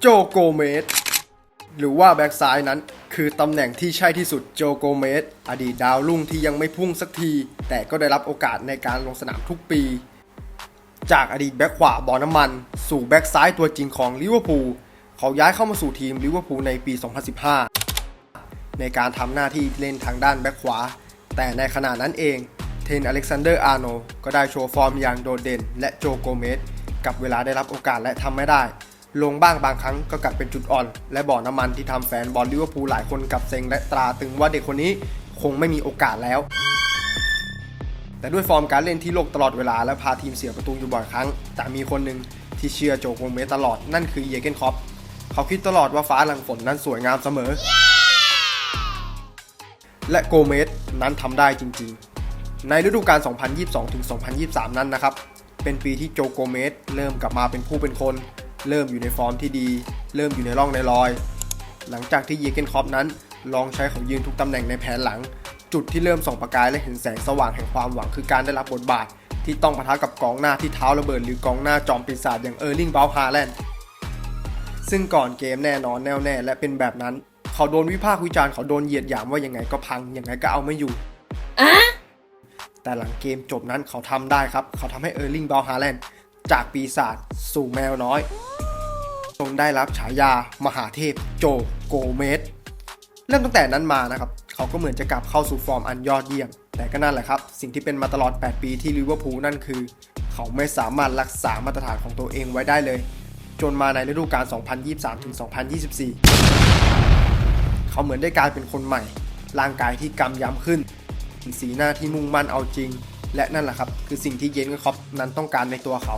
โจโกเมสหรือว่าแบ็กซ้ายนั้น คือตำแหน่งที่ใช่ที่สุดโจโกเมสอดีตดาวรุ่งที่ยังไม่พุ่งสักที แต่ก็ได้รับโอกาสในการลงสนามทุกปี จากอดีตแบ็กขวาบอลน้ำมัน สู่แบ็กซ้ายตัวจริงของลิเวอร์พูลเขาย้ายเข้ามาสู่ทีมลิเวอร์พูลในปี 2015 ในการทำหน้าที่เล่นทางด้านแบ็กขวา แต่ในขณะนั้นเองเทนอเล็กซานเดอร์อาร์โนก็ได้โชว์ฟอร์มอย่างโดดเด่น และโจโกเมสกับเวลาได้รับโอกาสและทำไม่ได้ ลงบ้างบางครั้งก็กลับเป็นจุดอ่อน และบ่อน้ำมันที่ทำแฟนบอลลิเวอร์พูลหลายคนกับเซ็งและตราตึงว่าเด็กคนนี้คงไม่มีโอกาสแล้ว แต่ด้วยฟอร์มการเล่นที่โลกตลอดเวลาและพาทีมเสียประตูอยู่บ่อยครั้ง แต่มีคนหนึ่งที่เชื่อโจโกเมสตลอดนั่นคือเยเกนคอปเขาคิดตลอดว่าฟ้าหลังฝนนั้นสวยงามเสมอ และโกเมสนั้นทำได้จริงๆ ในฤดูกาล 2022-2023 นั้นนะครับ เป็นปีที่โจโกเมสเริ่มกลับมาเป็นผู้เป็นคน เริ่มอยู่ในฟอร์มที่ดี เริ่มอยู่ในร่องในรอย หลังจากที่เยเกนคอปนั้น ลองใช้เขายืนทุกตำแหน่งในแผนหลัง จุดที่เริ่มส่องประกายและเห็นแสงสว่างแห่งความหวังคือการได้รับบทบาท ที่ต้องปะทะกับกองหน้าที่เท้าระเบิดหรือกองหน้าจอมปีศาจอย่างเออร์ลิงบราวน์ฮาแลนด์ซึ่งก่อนเกมแน่นอนแน่วแน่และเป็นแบบนั้น เขาโดนวิพากษ์วิจารณ์เขาโดนเหยียดหยามว่ายังไงก็พังยังไงก็เอาไม่อยู่แต่หลังเกมจบนั้นเขาทำได้ครับ เขาทำให้เออร์ลิงบราวน์ฮาแลนด์จากปีศาจสู่แมวน้อย จงได้รับฉายามหาเทพโจโกเมสเริ่มตั้งแต่นั้นมานะครับ เขาก็เหมือนจะกลับเข้าสู่ฟอร์มอันยอดเยี่ยม แต่ก็นั่นแหละครับ สิ่งที่เป็นมาตลอด 8 ปีที่ลิเวอร์พูลนั่นคือ เขาไม่สามารถรักษามาตรฐานของตัวเองไว้ได้เลย จนมาในฤดูกาล 2023-2024 เขาเหมือนได้กลายเป็นคนใหม่ ร่างกายที่กำยำขึ้น สีหน้าที่มุ่งมั่นเอาจริง และนั่นแหละครับ คือสิ่งที่เยนกับคอปนั้นต้องการในตัวเขา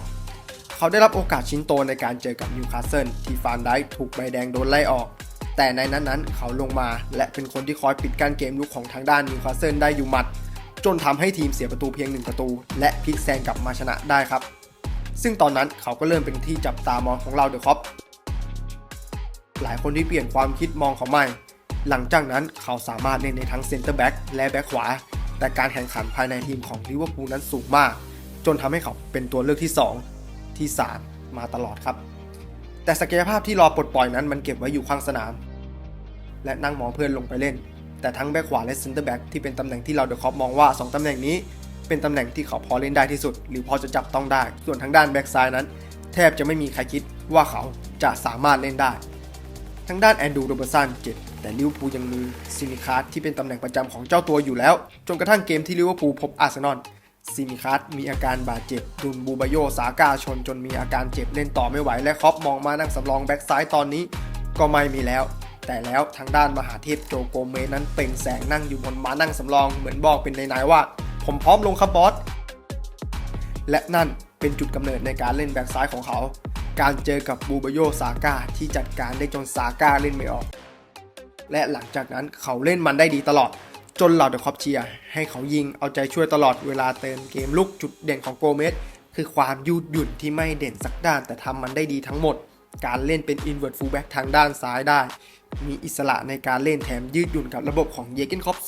เขาได้รับโอกาสชิ้นโตในการเจอกับนิวคาสเซิลที่ฟานไดค์ถูกใบแดงโดนไล่ออก แต่ในนั้นนั้นๆเขาลงมา และเป็นคนที่คอยปิดกั้นเกมลุกของทางด้านนิวคาสเซิลได้อยู่หมัด จนทำให้ทีมเสียประตูเพียงหนึ่งประตู และพลิกแซงกลับมาชนะได้ครับ ซึ่งตอนนั้นเขาก็เริ่มเป็นที่จับตามองของเราเดอะคอปหลายคนที่เปลี่ยนความคิดมองเขาใหม่ หลังจากนั้นเขาสามารถเล่นในทั้งเซนเตอร์แบ็กและแบ็กขวา แต่การแข่งขันภายในทีมของลิเวอร์พูลนั้นสูงมาก จนทำให้เขาเป็นตัวเลือกที่ 2 ที่3มาตลอดครับ แต่ศักยภาพที่รอปลดปล่อยนั้นมันเก็บไว้อยู่ข้างสนาม และนั่งมองเพื่อนลงไปเล่น แต่ทั้งแบ็กขวาและเซนเตอร์แบ็กที่เป็นตำแหน่งที่เราเดอะคอปมองว่า 2ตำแหน่งนี้ เป็นตำแหน่งที่เขาพอเล่นได้ที่สุด หรือพอจะจับต้องได้ ส่วนทางด้านแบ็กซ้ายนั้น แทบจะไม่มีใครคิดว่าเขาจะสามารถเล่นได้ทางด้านแอนดูโรเบอร์สันเจ็บแต่ลิเวอร์พูลยังมีซิมิคาร์ที่เป็นตำแหน่งประจำของเจ้าตัวอยู่แล้ว จนกระทั่งเกมที่ลิเวอร์พูลพบอาร์เซนอล ซิมิคาร์มีอาการบาดเจ็บดุนบูบาโยสากาชนจนมีอาการเจ็บเล่นต่อไม่ไหว และคอปมองมานั่งสำรองแบ็กซ้ายตอนนี้ก็ไม่มีแล้ว แต่แล้วทางด้านมหาเทพโจโกเมนั้นเปล่งแสงนั่งอยู่บนมานั่งสำรองเหมือนบอกเป็นในๆว่า ผมพร้อมลงครับบอสและนั่นเป็นจุดกำเนิดในการเล่นแบ็กซ้ายของเขา การเจอกับบูบาโยซาก้าที่จัดการได้จนซาก้าเล่นไม่ออก และหลังจากนั้นเขาเล่นมันได้ดีตลอด จนเหล่าเดอะคอปเชียร์ให้เขายิงเอาใจช่วยตลอดเวลาเติมเกมลุกจุดเด่นของโกเมสคือความยืดหยุ่นที่ไม่เด่นสักด้านแต่ทำมันได้ดีทั้งหมด การเล่นเป็นอินเว r ร์ f ฟูลแบ็กทางด้านซ้ายได้ มีอิสระในการเล่นแถมยืดหยุ่นกับระบบของเยเกนคอป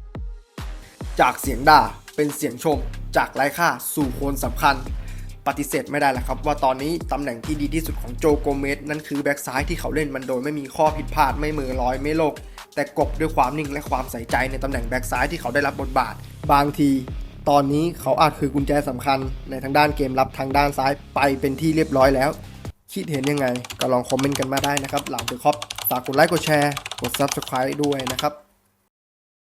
2.0 จากเสียงด่าเป็นเสียงชม จากไร้ค่าสู่คนสำคัญ ปฏิเสธไม่ได้แหละครับ ว่าตอนนี้ตำแหน่งที่ดีที่สุดของโจโกเมสนั่นคือแบ็กซ้ายที่เขาเล่นมันโดยไม่มีข้อผิดพลาดไม่มือลอยไม่โลก แต่กบด้วยความนิ่งและความใส่ใจในตำแหน่งแบ็กซ้ายที่เขาได้รับบทบาท บางที ตอนนี้เขาอาจคือกุญแจสำคัญในทางด้านเกมรับทางด้านซ้ายไปเป็นที่เรียบร้อยแล้ว คิดเห็นยังไง ก็ลองคอมเมนต์กันมาได้นะครับ หลังเดอะคอปฝากกดไลค์กดแชร์กด Subscribe ด้วยนะครับ